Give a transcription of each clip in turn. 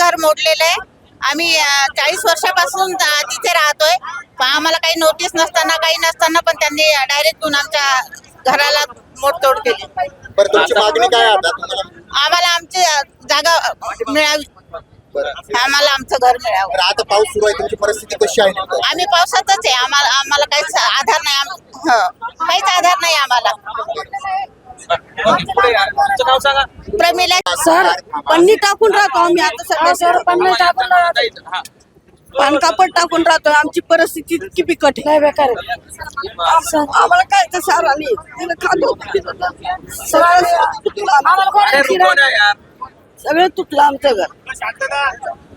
घर मोडलेलं आहे. आम्ही चाळीस वर्षापासून तिथे राहतोय. पण आम्हाला काही नोटीस नसताना काही नसताना पण त्यांनी डायरेक्ट येऊन आमच्या घराला मोडतोड केली. बरं तुमची मागणी काय आहे आता? तुम्हाला आम्हाला आमची जागा मिळावी. बरं. आम्हाला आमचं घर मिळावं. आता पाऊस सुरू आहे तुमची परिस्थिती कशी आहे नेमकं? आम्ही पावसातच आहे. आम्हाला आम्हाला काहीच आधार नाही. आम- हं. काहीच आधार नाही आम्हाला. तुमचं नाव सांगा प्रमिला सर पन्नी टाकून राहतो आम्ही आता सध्या सर पन्नी टाकून राहतो. हा. पानकापड टाकून राहतो. आमची परिस्थिती इतकी बिकट आहे. बेकार आहे. आम्हाला काय तर सर आम्ही? तिला खातो सगळं तुटलं. आम्हाला कोणाला अरे रुको किराणा- ना यार सगळं तुटलं आमचं घर.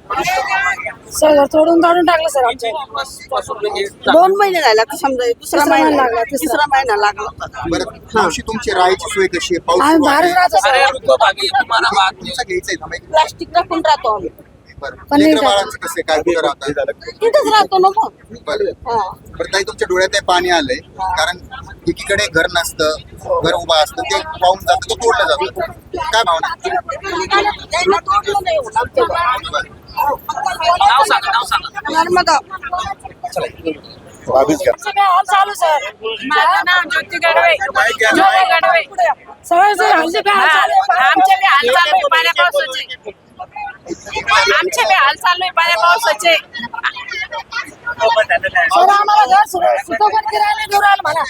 सगळं तोडून तोडून टाकलं सर आमचं पासून म्हणजे दोन महिने झाले आता समजा दुसरा महिना लागला तिसरा महिना लागला होता. बरं मावशी तुमची राहायची सोय कशी आहे आम्ही सुरू बाहेर आहे. राहतो सर तुमचं घ्यायचंय एक प्लास्टिक टाकून राहतो आम्ही बरं पण नाही लेकरं का- बाळांचं कसं आहे? काय कुठं राहतात तिथंच राहतो ना मग बरं हा बरं ताई तुमच्या डोळ्यात हे पाणी आलंय कारण एकीकडे घर नसतं घर उभं असतं ते वाहून जातं ते तोडलं जातं काय भावना त्यांना तोडलं नाही होत आमचं घर. बरं. नाव सांगा नाव सांगा. नर्मदा चालू सर माझं नाव ज्योती गडवे. ज्योती गडवे. सगळ्याचे हल्ली बी हाल चालू आहे. आमचे बी हाल चालू आहे पाण्या पावसाचे. आमचे बी हाल चालू आहे पाण्या पावसाचे. सर आम्हाला घर सुद्धा सुद्धा पण किरायाने घेऊन राहिलं म्हणा.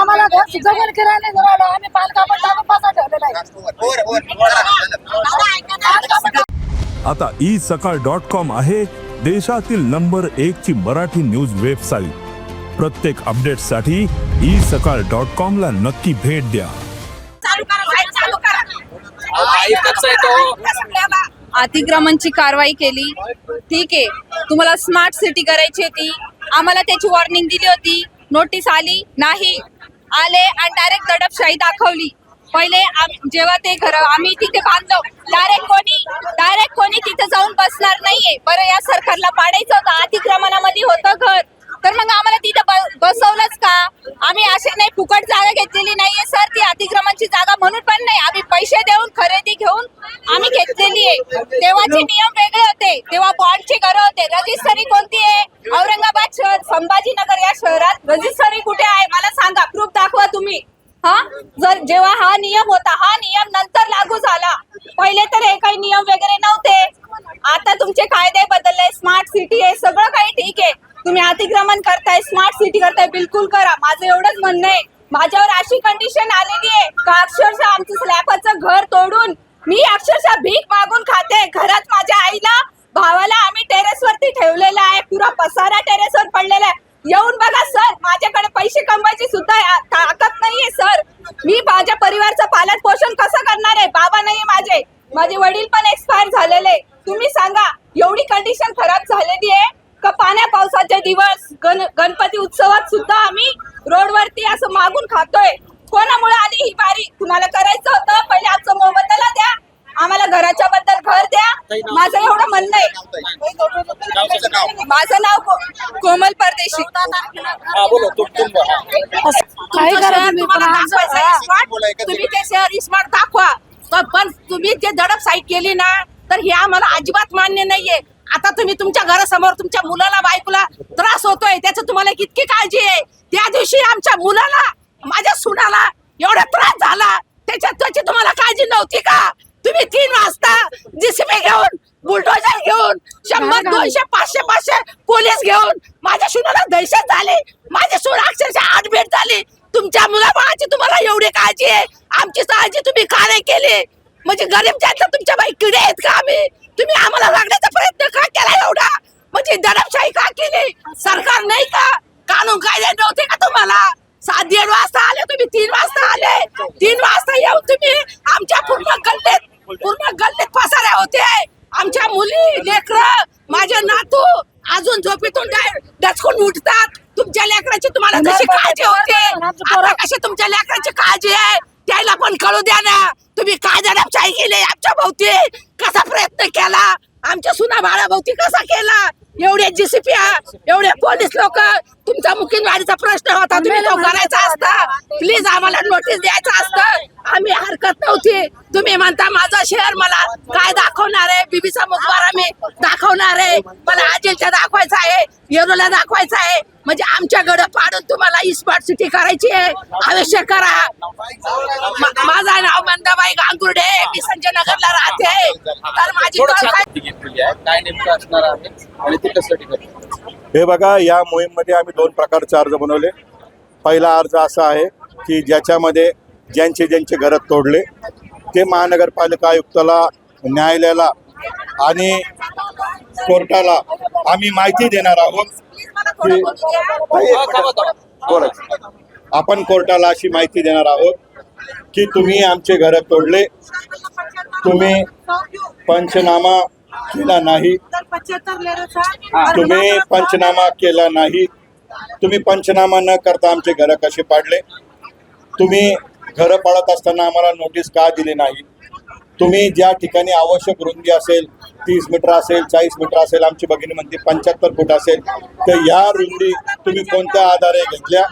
आम्हाला घर पण किरायाने घेऊन राहिलं आम्ही पालकापड टाकून पासा ठेवलेला आहे. आता ई सकाळ डॉट कॉम आहे देशातील नंबर एक ची मराठी न्यूज वेबसाईट. प्रत्येक अपडेटसाठी ई सकाळ डॉट कॉम ला नक्की भेट द्या. चालू करा लाइट चालू करा. आई कसं आहे तो. अतिक्रमणची कारवाई केली. ठीक आहे. तुम्हाला स्मार्ट सिटी करायची होती. आम्हाला त्याची वॉर्निंग दिली होती. नोटीस आली नाही. आले आणि डायरेक्ट दडपशाही दाखवली. पहिले जेव्हा ते घर आम्ही तिथे बांधलो डायरेक्ट कोणी डायरेक्ट कोणी तिथे जाऊन बसणार नाहीये. बरं या सरकारला पाडायचं होतं अतिक्रमणामध्ये होतं घर. तर मग आम्हाला तिथं बसवलंच का? आम्ही असे नाही फुकट जागा घेतलेली नाहीये सर. ती अतिक्रमणची जागा म्हणून पण नाही. आम्ही पैसे देऊन खरेदी घेऊन आम्ही घेतलेली आहे. तेव्हाचे नियम वेगळे होते. तेव्हा बॉन्डचे घर होते. रजिस्टरी कोणती आहे? औरंगाबाद शहर संभाजीनगर या शहरात रजिस्टरी कुठे आहे? मला सांगा. प्रूफ दाखवा तुम्ही. हा? जर जेव्हा हा नियम होता हा नियम नंतर लागू झाला. पहिले तर हे काही नियम वगैरे नव्हते. आता तुमचे कायदे बदलले स्मार्ट सिटी आहे सगळं काही ठीक आहे. तुम्ही अतिक्रमण करताय स्मार्ट सिटी करताय बिलकुल करा. माझं एवढंच म्हणणं आहे. माझ्यावर अशी कंडिशन आलेली आहे का अक्षरशः आमचं स्लॅबचं घर तोडून मी अक्षरशः भीक मागून खाते. घरात माझ्या आईला भावाला आम्ही टेरेसवरती ठेवलेलं ठेवलेला आहे. पुरा पसारा टेरेसवर पडलेला आहे. येऊन बघा सर. माझ्याकडे पैसे कमवायची सुद्धा या- ताकद नाहीये सर. मी माझ्या परिवारचं पालन पोषण कसं करणार आहे? बाबा नाही माझे. माझे वडील पण एक्सपायर झालेले. तुम्ही सांगा एवढी कंडिशन खराब झालेली आहे का पाण्या पावसाचे दिवस गण गणपती उत्सवात सुद्धा आम्ही रोडवरती असं मागून खातोय? कोणामुळे आली ही बारी? तुम्हाला करायचं होतं? पहिले आमचं मोबदला द्या. आम्हाला घराच्या बद्दल घर द्या. माझं एवढं म्हणणं आहे. माझं नाव कोमल परदेशी. तुमचं करा तुम्ही, ते शहर स्मार्ट दाखवा. पण पण तुम्ही जे दडप साईट केली ना तर हे आम्हाला अजिबात मान्य नाहीये. आता तुम्ही तुमच्या घरासमोर तुमच्या मुलाला बायकोला त्रास होतोय. त्याचं तुम्हाला कितकी काळजी आहे? त्या दिवशी आमच्या मुलाला माझ्या सुनाला एवढा त्रास झाला. त्याच्यात त्याची तुम्हाला काळजी नव्हती का? तुम्ही तीन वाजता जीसीबी घेऊन बुलडोजर घेऊन शंभर दोनशे पाचशे पाचशे पोलीस घेऊन माझ्या सुनाला दहशत झाली. माझी सून अक्षरशः आडबेट झाली. तुमच्या मुलाबाळाची तुम्हाला एवढी काळजी आहे? आमची काळजी तुम्ही का नाही केली? म्हणजे गरीब जनता तुमच्या बाई किडे आहेत का आम्ही? तुम्ही आम्हाला लागण्याचा प्रयत्न का केला एवढा? म्हणजे दडपशाही का केली? सरकार नाही का? कानून कायदे नव्हते का तुम्हाला? सात दीड वाजता आले तुम्ही तीन वाजता आले. तीन वाजता येऊन तुम्ही आमच्या पूर्ण गल्लीत पूर्ण गल्लीत पसाऱ्या होते. आमच्या मुली लेकर माझे नातू अजून झोपेतून डचकून उठतात. तुमच्या लेकराची तुम्हाला कशी काळजी होते? आता कशी तुमच्या लेकराची काळजी आहे? त्याला पण कळू द्या ना. तुम्ही काय दडपशाही केली आमच्या भोवती कसा प्रयत्न केला? आमच्या सुना बाळा भोवती कसा केला? एवढे जीसीपी एवढे पोलीस लोक तुमचा मुकिंदवाडीचा प्रश्न होता तुम्ही तो करायचा असता. प्लीज आम्हाला नोटीस द्यायचं असतं. आम्ही हरकत नव्हती. तुम्ही म्हणता माझं शहर मला काय दाखवणार आहे? बीबीचा मुखबारा मी दाखवणार आहे. मला आजिलच्या दाखवायचं आहे येरोला दाखवायचं आहे. म्हणजे आमच्याकडे पाडून तुम्हाला स्मार्ट सिटी करायची आहे. आवश्यक करा. माझं नाव मंदाबाई गांगुर्डे. मी संजय नगरला राहते. तर माझी हे बघा या मोहीममध्ये आम्ही दोन प्रकारचे अर्ज बनवले. पहिला अर्ज असा आहे की ज्याच्यामध्ये ज्यांचे ज्यांचे घरं तोडले ते महानगरपालिका आयुक्ताला न्यायालयाला आणि कोर्टाला आम्ही माहिती देणार आहोत. हा, आपण कोर्टाला अशी माहिती देणार आहोत की तुम्ही आमचे घरं तोडले. तुम्ही पंचनामा केला नाही. तुम्ही पंचनामा केला नाही. तुम्ही पंचनामा न करता आमचे घरं कसे पाडले? तुम्ही घरं पाडत असताना आम्हाला नोटीस का दिली नाही? तुम्ही ज्या ठिकाणी आवश्यक रुंदी असेल तीस मीटर असेल चाळीस मीटर असेल आमची भगिनी म्हणते पंच्याहत्तर फूट असेल. तर या रुंदी तुम्ही कोणत्या आधारे घेतल्या?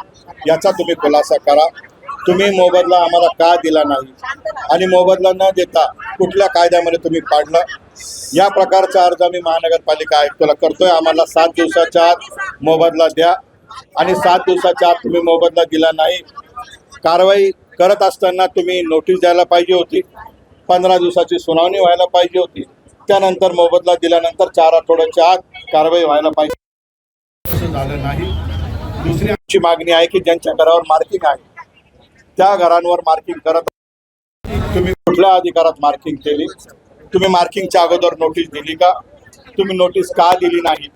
याचा तुम्ही खुलासा करा. तुम्ही मोबदला आम्हाला का दिला नाही? आणि मोबदला न देता कुठल्या कायद्यामध्ये तुम्ही पाडलं? या प्रकारचा अर्ज आम्ही महानगरपालिका आयुक्ताला करतोय. आम्हाला सात दिवसाच्या आत मोबदला द्या. आणि सात दिवसाच्या आत तुम्ही मोबदला दिला नाही कारवाई करत असताना तुम्ही नोटीस द्यायला पाहिजे होती. पंधरा दिवसाची सुनावणी व्हायला पाहिजे होती. त्यानंतर मोबदला दिल्यानंतर चार आठवड्याच्या आत कारवाई व्हायला पाहिजे. झालं नाही. दुसरी आमची मागणी आहे की ज्यांच्या घरावर मार्किंग आहे त्या घरांवर मार्किंग करत तुम्ही कुठल्या अधिकारात मार्किंग केली? तुम्ही मार्किंगच्या अगोदर नोटीस दिली का? तुम्ही नोटीस का दिली नाही?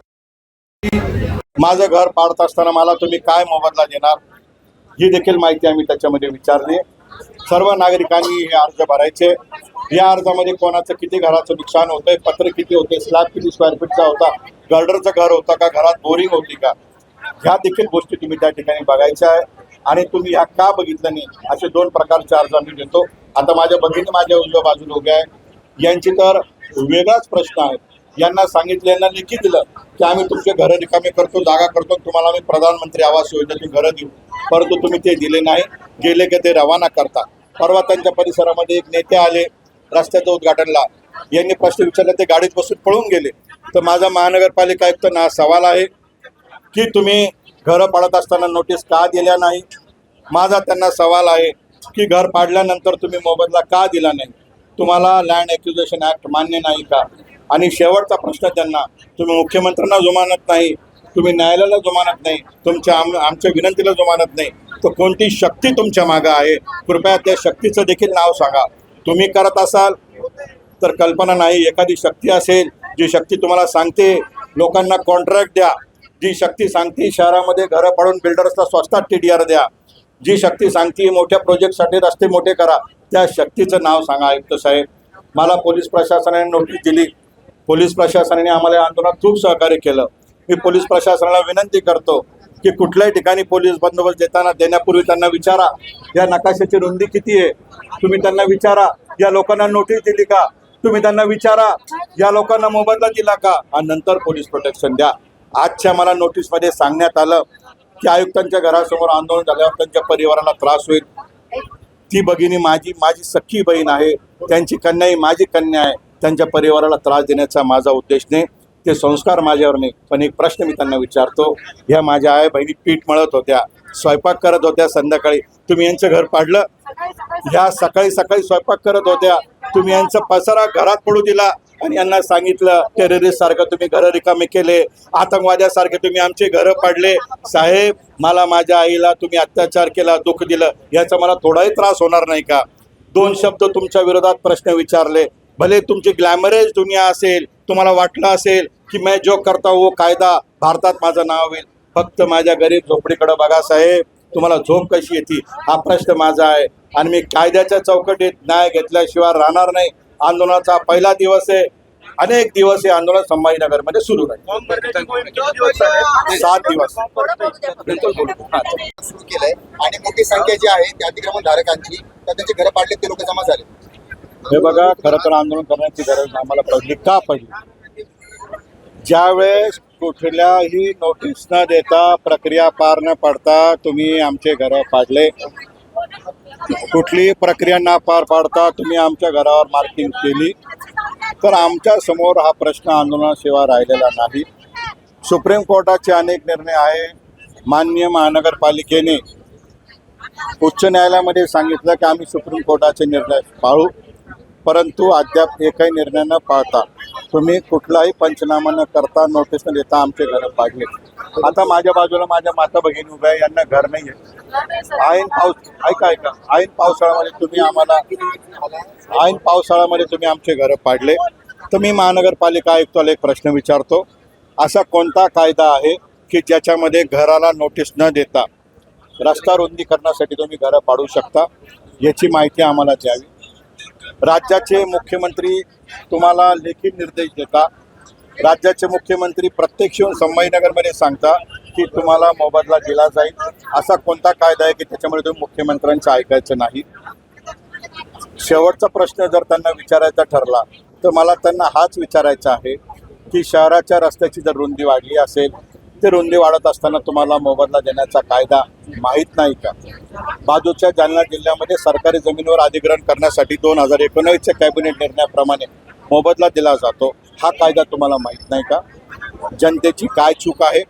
माझं घर पाडत असताना मला तुम्ही काय मोबदला देणार? ही देखील माहिती आम्ही त्याच्यामध्ये विचारली. सर्व नागरिकांनी हे अर्ज भरायचे. या अर्जामध्ये कोणाचं किती घराचं नुकसान होतंय पत्र किती होते स्लॅब किती स्क्वेअर फीटचा होता गर्डरचं घर होतं का घरात बोरिंग होती का? ह्या देखील गोष्टी तुम्ही त्या ठिकाणी बघायच्या आहे. आणि तुम्ही ह्या का बघितलं नाही? असे दोन प्रकारचे अर्ज आम्ही देतो. आता माझ्या भगिनी माझ्या उजव्या बाजूला उभ्या आहे यांची तर वेगळाच प्रश्न आहे. यांना सांगितलं यांना लेखी दिलं की आम्ही तुमचे घरं रिकामे करतो जागा करतो तुम्हाला आम्ही प्रधानमंत्री आवास योजनेची घरं देऊ. परंतु तुम्ही ते दिले नाही गेले की ते रवाना करता. परवा त्यांच्या परिसरामध्ये एक नेते आले रस्त्याचं उद्घाटनला. यांनी प्रश्न विचारला ते गाडीत बसून पळून गेले. तर माझा महानगरपालिका आयुक्तांना हा सवाल आहे की तुम्ही घरं पाडत असताना नोटीस का दिल्या नाही? माझा त्यांना सवाल आहे की घर पाडल्यानंतर तुम्ही मोबदला का दिला नाही? तुम्हाला लँड ॲक्युजेशन ॲक्ट मान्य नाही का? आणि शेवटचा प्रश्न त्यांना तुम्ही मुख्यमंत्र्यांना जुमानत नाही तुम्ही न्यायालयाला जुमानत नाही तुमच्या आम आमच्या विनंतीला जुमानत नाही तर कोणती शक्ती तुमच्या मागं आहे कृपया त्या शक्तीचं देखील नाव सांगा. तुम्ही करत असाल तर कल्पना नाही एखादी शक्ती असेल जी शक्ती तुम्हाला सांगते लोकांना कॉन्ट्रॅक्ट द्या. जी शक्ती सांगते शहरामध्ये घरं पाडून बिल्डर्सला स्वस्तात टी डी आर द्या. जी शक्ती सांगते मोठ्या प्रोजेक्टसाठी रस्ते मोठे करा त्या शक्तीचं नाव सांगा आयुक्त साहेब. मला पोलीस प्रशासनाने नोटीस दिली पोलीस प्रशासनाने आम्हाला या आंदोलनात खूप सहकार्य केलं. मी पोलीस प्रशासनाला विनंती करतो की कुठल्याही ठिकाणी पोलीस बंदोबस्त देताना देण्यापूर्वी त्यांना विचारा या नकाशाची रुंदी किती आहे? तुम्ही त्यांना विचारा या लोकांना नोटीस दिली का? तुम्ही त्यांना विचारा या लोकांना मोबदला दिला का? आणि नंतर पोलीस प्रोटेक्शन द्या. आजच्या मला नोटीसमध्ये सांगण्यात आलं की आयुक्तांच्या घरासमोर आंदोलन झाल्यावर त्यांच्या परिवाराला त्रास होईल. ती भगिनी माझी माझी सख्खी बहीण आहे. त्यांची कन्या ही माझी कन्या आहे. त्यांच्या परिवाराला त्रास देण्याचा माझा उद्देश नाही. ते संस्कार माझ्यावर नाही. पण एक प्रश्न मी त्यांना विचारतो. ह्या माझ्या आई बहिणी पीठ मळत होत्या स्वयंपाक करत होत्या संध्याकाळी. तुम्ही यांचं घर पाडलं? ह्या सकाळी सकाळी स्वयंपाक करत होत्या. तुम्ही यांचा पसारा घरात पडू दिला आणि यांना सांगितलं टेररिस्ट सारखं तुम्ही घरं रिकामे केले. आतंकवाद्यासारखे तुम्ही आमचे घरं पाडले. साहेब मला माझ्या आईला तुम्ही अत्याचार केला दुःख दिलं. याचा मला थोडाही त्रास होणार नाही का? दोन शब्द तुमच्या विरोधात प्रश्न विचारले. भले तुमची ग्लॅमरेज दुनिया असेल तुम्हाला वाटलं असेल की मैं जो करता वो कायदा भारतात माझं नाव होईल फक्त माझ्या गरीब झोपडीकडे बघा साहेब तुम्हाला झोप कशी येते? हा प्रश्न माझा आहे. आणि मी कायद्याच्या चौकटीत न्याय घेतल्याशिवाय राहणार नाही. आंदोलनाचा पहिला दिवस आहे. अनेक दिवस हे आंदोलन संभाजीनगरमध्ये सुरू राहील. सात दिवस. हा केलंय आणि मोठी संख्या जी आहे त्या अतिक्रमण धारकांची त्यांचे घरं पाडले ते लोक जमा झाले. हे बघा खरं तर आंदोलन करण्याची गरज आम्हाला पडली का पडली? ज्यावेळेस कुठल्याही नोटीस न देता प्रक्रिया पार न पाडता तुम्ही आमचे घर पाडले कुठलीही प्रक्रिया न पार पाडता तुम्ही आमच्या घरावर मार्किंग केली. तर आमच्यासमोर हा प्रश्न आंदोलनाशिवाय राहिलेला नाही. सुप्रीम कोर्टाचे अनेक निर्णय आहे. मान्य महानगरपालिकेने उच्च न्यायालयामध्ये सांगितलं की आम्ही सुप्रीम कोर्टाचे निर्णय पाळू. परंतु अद्याप एकही निर्णय न पाळता तुम्ही कुठलाही पंचनामा न करता नोटीस न देता आमचे घर पाडले. आता माझ्या बाजूला माझ्या माता भगिनी उभ्या यांना घर नाही आहे. ऐन पाऊस ऐका ऐका. ऐन पावसाळ्यामध्ये तुम्ही आम्हाला ऐन पावसाळ्यामध्ये तुम्ही आमचे घर पाडले. तर मी महानगरपालिका आयुक्ताला एक प्रश्न विचारतो. असा कोणता कायदा आहे की ज्याच्यामध्ये घराला नोटीस न देता रस्ता रुंदीकरणासाठी तुम्ही घरं पाडू शकता? याची माहिती आम्हाला द्यावी. राज्याचे मुख्यमंत्री तुम्हाला लेखी निर्देश देता. राज्याचे मुख्यमंत्री प्रत्यक्ष येऊन संभाजीनगरमध्ये सांगता की तुम्हाला मोबदला दिला जाईल. असा कोणता कायदा आहे की त्याच्यामुळे तुम्ही मुख्यमंत्र्यांचं ऐकायचं नाही? शेवटचा प्रश्न जर त्यांना विचारायचा ठरला तर मला त्यांना हाच विचारायचा आहे की शहराच्या रस्त्याची जर रुंदी वाढली असेल ते रुंदी वाढत असताना तुम्हाला मोबदला देण्याचा कायदा माहीत नाही का? बाजूच्या जालना जिल्ह्यामध्ये सरकारी जमिनीवर अधिग्रहण करण्यासाठी दोन हजार एकोणवीसच्या कॅबिनेट निर्णयाप्रमाणे मोबदला दिला जातो. हा कायदा तुम्हाला माहीत नाही का? जनतेची काय चूक आहे?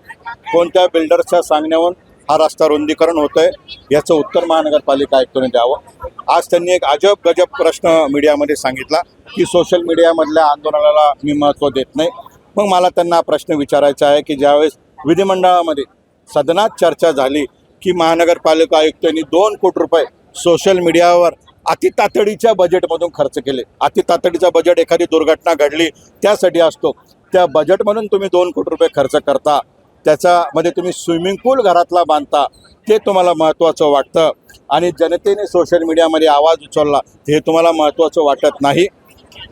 कोणत्या बिल्डर्सच्या सांगण्यावर हा रस्ता रुंदीकरण होतंय? याचं उत्तर महानगरपालिका आयुक्तांनी द्यावं. आज त्यांनी एक अजब गजब प्रश्न मीडियामध्ये सांगितला की सोशल मीडियामधल्या आंदोलनाला मी महत्त्व देत नाही. मग मला त्यांना प्रश्न विचारायचा आहे की ज्यावेळेस विधिमंडळामध्ये सदनात चर्चा झाली की महानगरपालिका आयुक्तांनी दोन कोटी रुपये सोशल मीडियावर अति तातडीच्या बजेटमधून खर्च केले. अति तातडीचा बजेट एखादी दुर्घटना घडली त्यासाठी असतो. त्या बजेटमधून तुम्ही दोन कोटी रुपये खर्च करता त्याच्यामध्ये तुम्ही स्विमिंग पूल घरातला बांधता ते तुम्हाला महत्त्वाचं वाटतं. आणि जनतेने सोशल मीडियामध्ये आवाज उचलला हे तुम्हाला महत्त्वाचं वाटत नाही.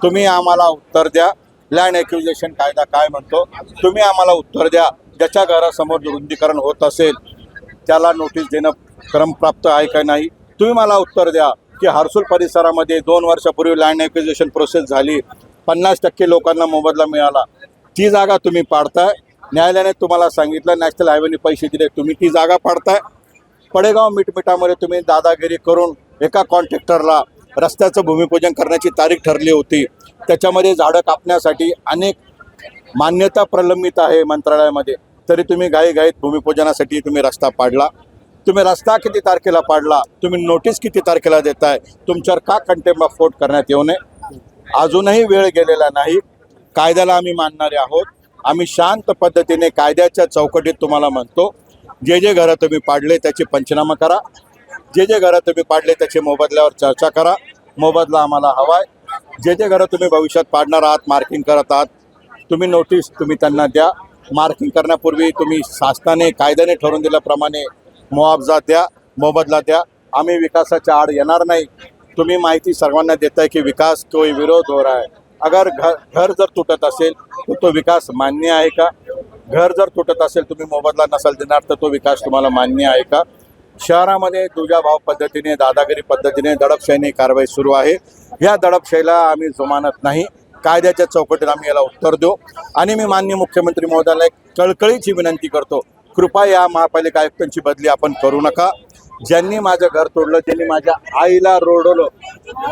तुम्ही आम्हाला उत्तर द्या. लँड ॲक्विजेशन कायदा काय म्हणतो? तुम्ही आम्हाला उत्तर द्या. ज्याच्या घरासमोर रुंदीकरण होत असेल त्याला नोटीस देणं क्रमप्राप्त आहे का नाही? तुम्ही मला उत्तर द्या की हर्सुल परिसरामध्ये दोन वर्षापूर्वी लँड ॲक्विजिशन प्रोसेस झाली. पन्नास टक्के लोकांना मोबदला मिळाला. ती जागा तुम्ही पाडताय. न्यायालयाने तुम्हाला सांगितलं नॅशनल हायवेने पैसे दिले तुम्ही ती जागा पाडताय. पडेगाव मिटमिटामध्ये तुम्ही दादागिरी करून एका कॉन्ट्रॅक्टरला रस्त्याचं भूमिपूजन करण्याची तारीख ठरली होती. त्याच्यामध्ये झाडं कापण्यासाठी अनेक मान्यता प्रलंबित आहे मंत्रालयामध्ये. तरी तुम्ही घाईघाईत भूमिपूजनासाठी तुम्ही रस्ता पाडला. तुम्ही रस्ता किती तारखेला पाडला? तुम्ही नोटीस किती तारखेला देताय? तुमच्यावर का कंटेम्बा ऑफ कोर्ट करण्यात येऊ नये? अजूनही वेळ गेलेला नाही. कायद्याला आम्ही मानणारे आहोत. आम्ही शांत पद्धतीने कायद्याच्या चौकटीत तुम्हाला म्हणतो जे जे घरं तुम्ही पाडले त्याचे पंचनामा करा. जे जे घरं तुम्ही पाडले त्याचे मोबदल्यावर चर्चा करा. मोबदला आम्हाला हवाय. जे जे घरं तुम्ही भविष्यात पाडणार आहात मार्किंग करत आहात तुम्ही नोटीस तुम्ही त्यांना द्या. मार्किंग करण्यापूर्वी तुम्ही शासनाने कायद्याने ठरवून दिल्याप्रमाणे मुआवजा द्या मोबदला द्या. आम्ही विकासाच्या आड येणार नाही. तुम्ही माहिती सर्वांना देताय की विकास कोई विरोध हो रहा है. अगर घर घर जर तुटत असेल तर तो विकास मान्य आहे का? घर जर तुटत असेल तुम्ही मोबदला नसाल देणार तर तो विकास तुम्हाला मान्य आहे का? शहरामध्ये दुजाभाव पद्धतीने दादागिरी पद्धतीने दडपशाहीने कारवाई सुरू आहे. या दडपशाहीला आम्ही जुमानत नाही. कायद्याच्या चौकटीत आम्ही याला उत्तर देऊ. आणि मी माननीय मुख्यमंत्री महोदयाला एक कळकळीची विनंती करतो कृपा या महापालिका आयुक्तांची बदली आपण करू नका. ज्यांनी माझं घर तोडलं ज्यांनी माझ्या आईला रडवलं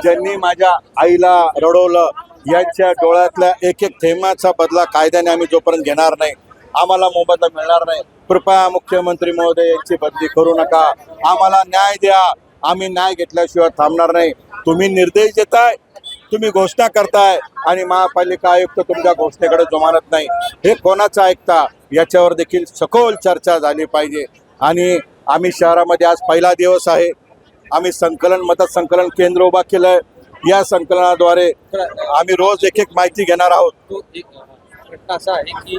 ज्यांनी माझ्या आईला रडवलं यांच्या डोळ्यातल्या एक एक थेंबाचा बदला कायद्याने आम्ही जोपर्यंत घेणार नाही आम्हाला मोबदला मिळणार नाही. कृपया मुख्यमंत्री महोदय यांची बदली करू नका. आम्हाला न्याय द्या. आम्ही न्याय घेतल्याशिवाय थांबणार नाही. तुम्ही निर्देश देताय तुम्ही घोषणा करताय आणि महापालिका आयुक्त तुमच्या घोषणेकडे जुमानत नाही. हे कोणाचं ऐकता? याच्यावर देखील सखोल चर्चा झाली पाहिजे. आणि आम्ही शहरामध्ये आज पहिला दिवस आहे. आम्ही संकलन मदत संकलन केंद्र उभा केलं आहे या संकलनाद्वारे आम्ही रोज एक एक माहिती घेणार आहोत. तो एक प्रश्न असा आहे की